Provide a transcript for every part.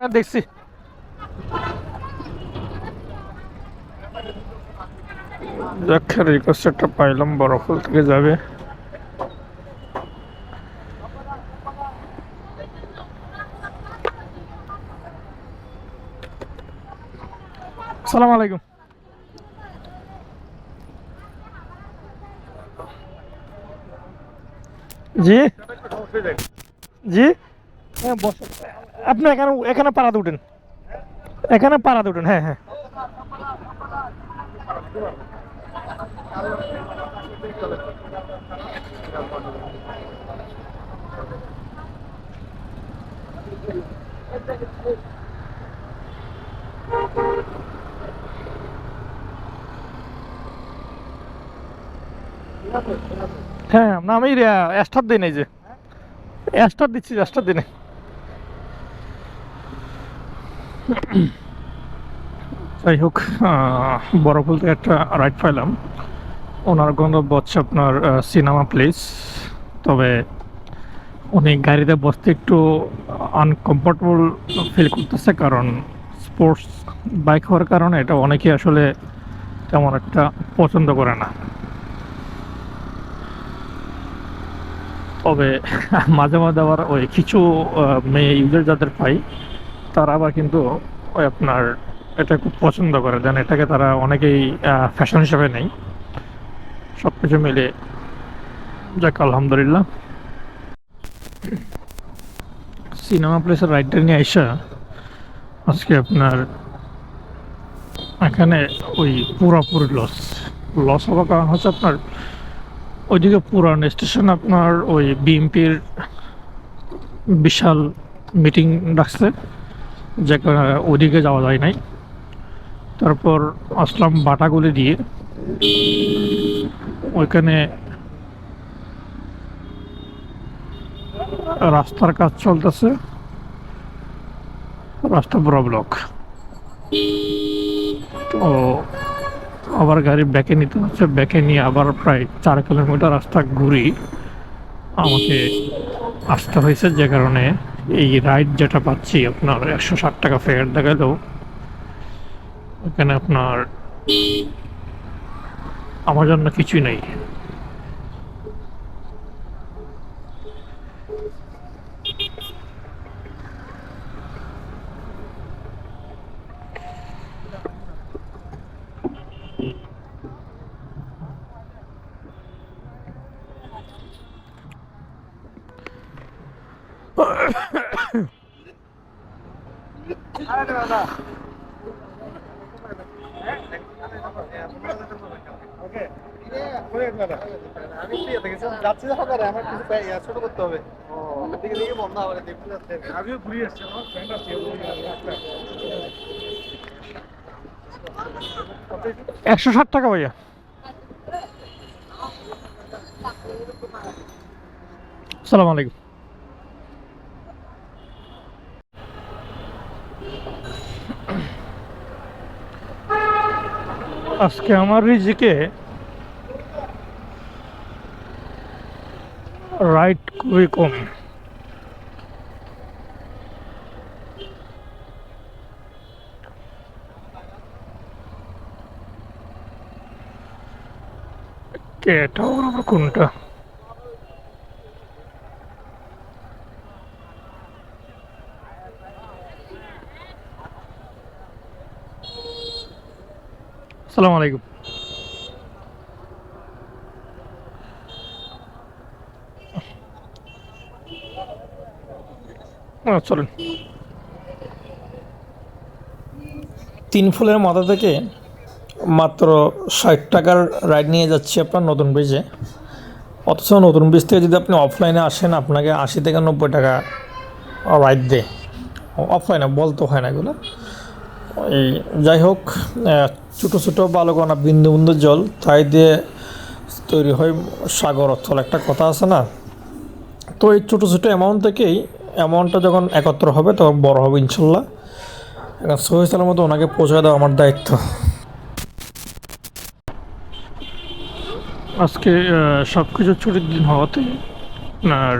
হ্যাঁ দেখছি। যাক পাইলাম বরফল থেকে যাবে। সালাম আলাইকুম। জি? জি? হ্যাঁ আপনি এখানে এখানে পাড়াতে উঠেন। এখানে পাড়াতে উঠেন হ্যাঁ হ্যাঁ। হ্যাঁ না, আমি স্টার দিই নাই যে। স্টার দিচ্ছি স্টার দিনে যাই হোক বড়পুল থেকে একটা রাইড পাইলাম। ওনার গন্তব্য হচ্ছে আপনার সিনেমা প্লেস তবে উনি গাড়িতে বসতে একটু আনকমফোর্টেবল ফিল করতেছে, কারণ স্পোর্টস বাইক হওয়ার কারণে এটা অনেকে আসলে তেমন একটা পছন্দ করে না। তবে মাঝে মাঝে আবার ওই কিছু মেয়ে ইউজার যাদের পাই তারা আবার কিন্তু আপনার এটা খুব পছন্দ করে। দেন এটাকে তারা অনেকেই ফ্যাশন হিসাবে নেই। সব কিছু মিলে যাক, আলহামদুলিল্লাহ। সিনেমা প্লেসের রাইডটা নিয়ে আইসা আজকে আপনার এখানে ওই পুরোপুরি লস লস হওয়ার কারণ হচ্ছে আপনার ওইদিকে পুরান স্টেশন আপনার ওই বিএমপির বিশাল মিটিং ডাকছে। যে ওদিকে যাওয়া যায় নাই। তারপর আসলাম বাটাগুলি দিয়ে। ওইখানে রাস্তার কাজ চলতেছে। রাস্তা পুরো ব্লক তো আবার গাড়ি ব্যাকে নিতে হচ্ছে। ব্যাকে নিয়ে আবার প্রায় চার কিলোমিটার রাস্তা ঘুরি। আমাকে আসতে হয়েছে যে কারণে এই রাইড যেটা পাচ্ছি, আপনার একশো ষাট টাকা ফেয়ার দেখালেও এখানে আপনার আমার জন্য কিছুই নেই আমি free হতে গেছিলাম। যাচ্ছি যখন আর আমার কিছু ব্যা- ইয়া ছোট করতে হবে। দিকে দিকে বন্ধ হবে, দেখতে যাচ্ছে। আমিও ঘুরে আসছি আমার ফ্রেন্ড একশো ষাট টাকা ভাইয়া। সালাম আলাইকুম। আজকে আমার রিজিকে রাইট খুবই কম। কোনটা? আসসালামু আলাইকুম। চলুন। তিন ফুলের মাথা থেকে মাত্র ষাট টাকার রাইড নিয়ে যাচ্ছি আপনার নতুন ব্রিজে অথচ নতুন ব্রিজ থেকে যদি আপনি অফলাইনে আসেন, আপনাকে আশি থেকে নব্বই টাকা রাইড দে অফলাইনে বলতে হয় না এগুলো। এই যাই হোক ছোটো ছোটো বালকণা বিন্দু বিন্দু জল, তাই দিয়ে তৈরি হয় সাগর অথল একটা কথা আছে না? তো এই ছোটো ছোটো অ্যামাউন্ট থেকেই অ্যামাউন্টটা যখন একত্র হবে তখন বড় হবে ইনশাল্লাহ। এখন সহি মতো ওনাকে পৌঁছে দেওয়া আমার দায়িত্ব। আজকে সব কিছু ছুটির দিন হওয়াতে আপনার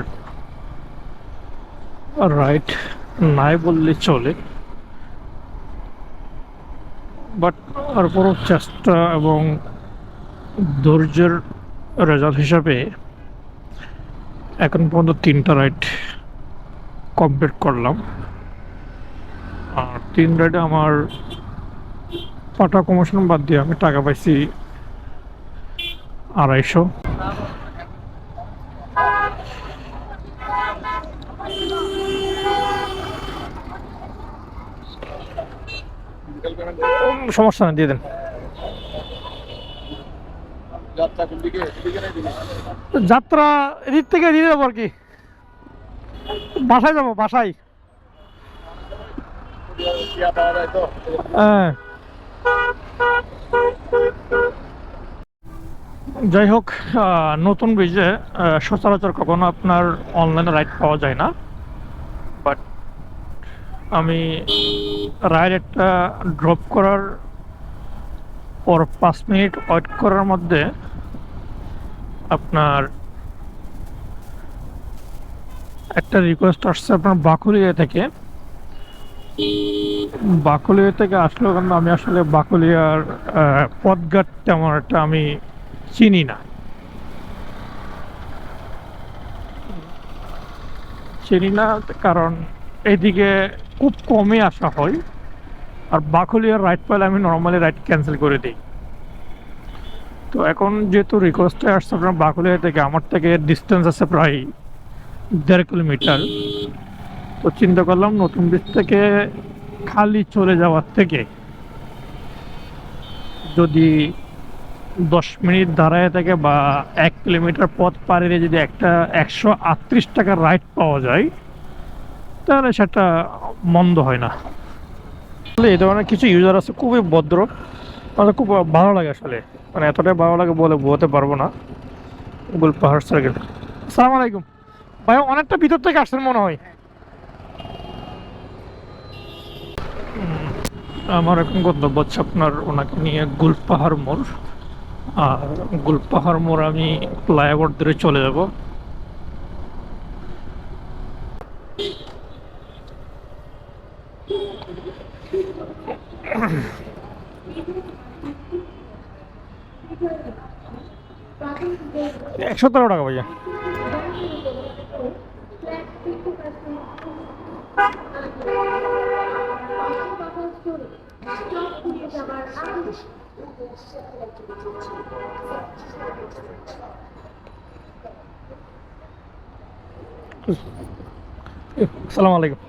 রাইট নাই বললে চলে। বাট তারপরও চেষ্টা এবং ধৈর্যের রেজাল্ট হিসাবে এখন পর্যন্ত তিনটা রাইড কমপ্লিট করলাম। আর তিন রাইডে আমার পাটা কমিশন বাদ দিয়ে আমি টাকা পাইছি আড়াইশো। সমস্যা নেই দিয়ে দেন। যাত্রা এদিকে থেকে দিয়ে যাব আর কি। বাসায় যাব বাসায়। হ্যাঁ। যাই হোক নতুন ব্রিজে সচরাচর কখনো আপনার অনলাইনে রাইড পাওয়া যায় না। বাট আমি রাইড একটা ড্রপ করার পর পাঁচ মিনিট ওয়েট করার মধ্যে আপনার একটা রিকোয়েস্ট আসছে আপনার বাকুলিয়া থেকে। বাকুলিয়া থেকে আসলেও কিন্তু আমি আসলে বাকুলিয়ার আহ, পথঘাট তেমন একটা আমি চিনি না। চিনি না কারণ এদিকে খুব কমে আসা হয়। আর বাকুলিয়ার রাইড পেলে আমি নর্মালি রাইড ক্যান্সেল করে দিই। তো এখন যেহেতু রিকোয়েস্টে আসছে আপনার বাকুলিয়া থেকে, আমার থেকে ডিস্টেন্স আছে প্রায় দেড় কিলোমিটার তো চিন্তা করলাম নতুন ব্রিজ থেকে খালি চলে যাওয়ার থেকে যদি দশ মিনিট দাঁড়ায় থাকে বা এক কিলোমিটার পথ দিয়ে যদি একটা একশো আটত্রিশ টাকার রাইড পাওয়া যায় তাহলে সেটা মন্দ হয় না। আসলে এই ধরনের কিছু ইউজার আছে, খুবই ভদ্র। আমার খুব ভালো লাগে আসলে। মানে এতটাই ভালো লাগে বলে বোঝাতে পারব না। গুল পাহাড় সার্কেল আসসালামু আলাইকুম। ভাই, অনেকটা ভিতর থেকে আসছেন মনে হয়। আমার এখন গন্তব্য হচ্ছে আপনার ওনাকে নিয়ে গুলপাহাড় মোড়। আর গুলপাহাড় মোড় আমি ফ্লাইওভার ধরে চলে যাব। একশো তেরো টাকা ভাইয়া। সালাম আলাইকুম।